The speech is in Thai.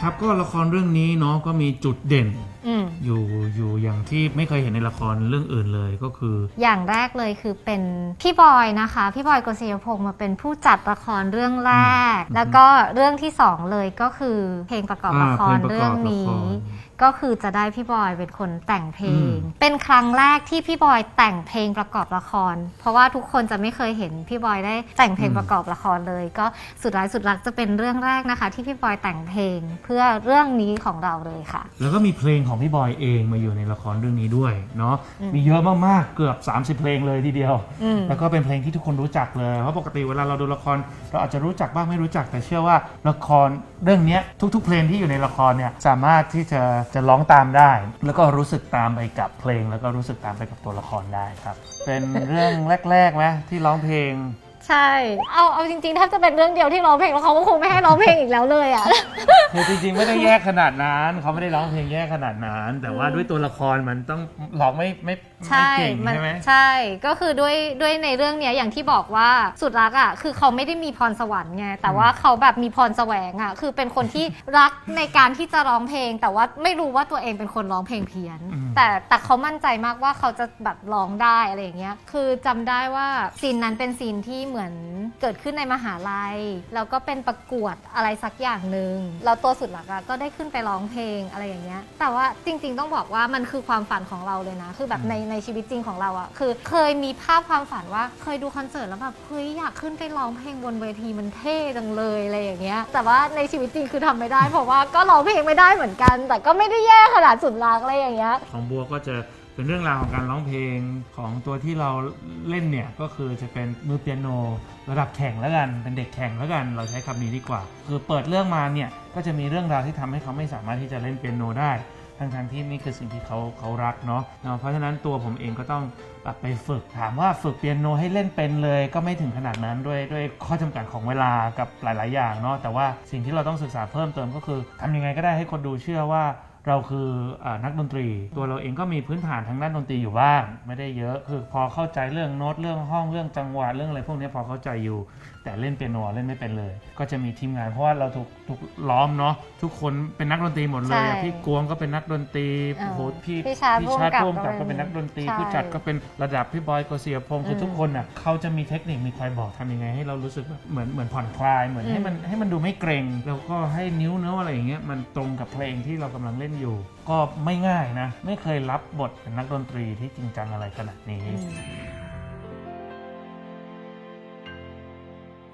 ครับก็ละครเรื่องนี้เนาะก็มีจุดเด่นอืมอยู่อยู่อย่างที่ไม่เคยเห็นในละครเรื่องอื่นเลยก็คือ อย่างแรกเลยคือเป็นพี่บอยนะคะ พี่บอยกฤษยพงศ์มาเป็นผู้จัดละครเรื่องแรกอืมแล้วก็เรื่องที่สองเลยก็คือเพลงประกอบละครอ่าเพลงประกอบเรื่องนี้ ละคร ก็คือจะได้พี่บอยเป็นคนแต่งเพลงอืมเป็นครั้งแรกที่พี่บอยแต่งเพลงประกอบละคร เพราะว่าทุกคนจะไม่เคยเห็นพี่บอยได้แต่งเพลงประกอบละครเลย ก็สุดร้ายสุดรักจะเป็นเรื่องแรกนะคะ ที่พี่บอยแต่งเพลงเพื่อเรื่องนี้ของเราเลยค่ะ แล้วก็มีเพลงของพี่บอยเองมาอยู่ในละครเรื่องนี้ด้วยเนาะอืมมีเยอะมากๆเกือบ 30 เพลงเลยทีเดียวอืมแล้วก็เป็นเพลงที่ทุกคนรู้จักเลยเพราะปกติเวลาเราดูละคร เราอาจจะรู้จักบ้างไม่รู้จักแต่เชื่อว่าละครเรื่องเนี้ยทุก ๆ เพลงที่อยู่ในละครเนี่ยสามารถที่จะจะร้องตามได้ แล้วก็รู้สึกตามไปกับเพลง แล้วก็รู้สึกตามไปกับตัวละครได้ครับ เป็นเรื่องแรกๆไหมที่ร้องเพลง ใช่ เอาเอาจริงๆถ้าจะเป็นเรื่องเดียวที่ร้องเพลงแล้วเขาก็คงไม่ให้ร้องเพลงอีกแล้วเลยอะ คือจริงๆ ไม่ได้แยกขนาดนั้นเขาไม่ได้ร้องเพลงแยกขนาดนั้น แต่ว่าด้วยตัวละครมันต้องร้องไม่ไม่ไม่ใช่เก่งมันใช่ไหม ใช่ ก็คือด้วยด้วยในเรื่องเนี้ยอย่างที่บอกว่าสุดรักอะคือเขาไม่ได้มีพรสวรรค์ไงแต่ว่าเขาแบบมีพรแสวงอะคือเป็นคนที่ รักในการที่จะร้องเพลง แต่ว่าไม่รู้ว่าตัวเองเป็นคนร้องเพลงเพี้ยน อืม แต่แต่เขามั่นใจมากว่าเขาจะแบบร้องได้อะไรอย่างเงี้ยคือจำได้ว่าซีนนั้นเป็นซีนที่เหมือนเกิดขึ้นในมหาลัย แล้วก็เป็นประกวดอะไรสักอย่างหนึ่งแล้วตัวสุดหลักอะก็ได้ขึ้นไปร้องเพลงอะไรอย่างเงี้ย แต่ว่าจริง ๆ ต้องบอกว่ามันคือความฝันของเราเลยนะ คือแบบในในชีวิตจริงของเราอะคือ เคยมีภาพความฝันว่าเคยดูคอนเสิร์ตแล้วแบบเฮ้ยอยากขึ้นไปร้องเพลงบนเวทีมันเท่จังเลยอะไรอย่างเงี้ย แต่ว่าในชีวิตจริงคือทำไม่ได้เพราะว่าก็ร้องเพลงไม่ได้เหมือนกัน แต่ก็ไม่ได้แย่ขนาดสุดรักอะไรอย่างเงี้ย ของบัวก็จะ เป็นเรื่องราวของการร้องเพลงของตัวที่เราเล่นเนี่ยก็คือจะเป็นมือเปียโนระดับแข่งแล้วกันเป็นเด็กแข่งแล้วกัน เราใช้คำนี้ดีกว่า คือเปิดเรื่องมาเนี่ยก็จะมีเรื่องราวที่ทำให้เขาไม่สามารถที่จะเล่นเปียโนได้ทั้งทงๆที่นี่คือสิ่งที่เขาเขารักเนาะเนาะเพราะฉะนั้นตัวผมเองก็ต้องแบบไปฝึกถามว่าฝึกเปียโนให้เล่นเป็นเลย ก็ไม่ถึงขนาดนั้นด้วยด้วยข้อจำกัดของเวลากับหลาย ๆ อย่างเนาะแต่ว่าสิ่งที่เราต้องศึกษาเพิ่มเติมก็คือทำยังไงก็ได้ให้คนดูเชื่อว่า เราคืออานักดนตรี ตัวเราเองก็มีพื้นฐานทางด้านดนตรีอยู่บ้าง ไม่ได้เยอะคือพอเข้าใจเรื่องโน้ตเรื่องห้องเรื่องจังหวะเรื่องอะไรพวกนี้พอเข้าใจอยู่ แต่เล่นเปียโนเล่นไม่เป็นเลย ก็จะมีทีมงานเพราะว่าเราถูกถูกล้อมเนาะทุกคนเป็นนักดนตรีหมดเลยใช่พี่กวงก็เป็นนักดนตรีเออโอ้โหพี่พี่ชาติพี่ชาติร่ร่ววมมกักับบก็เป็นนักดนตรีใช่ผู้จัดก็เป็นระดับพี่บอยโกเสียพงศ์คืออืมทุกคนอะเขาจะมีเทคนิคมีคอยบอกทำยังไง ให้เรารู้สึกแบบเหมือนเหมือนผ่อนคลายเหมือนให้มันให้มันดูไม่เกรงแล้วก็ให้นิ้วเนื้ออะไรอย่างเงี้ยมันตรงกับเพลงที่เรากำลังเล่นอยู่ ก็ไม่ง่ายนะ ไม่เคยรับบทเป็นนักดนตรีที่จริงจังอะไรขนาดนี้ อืม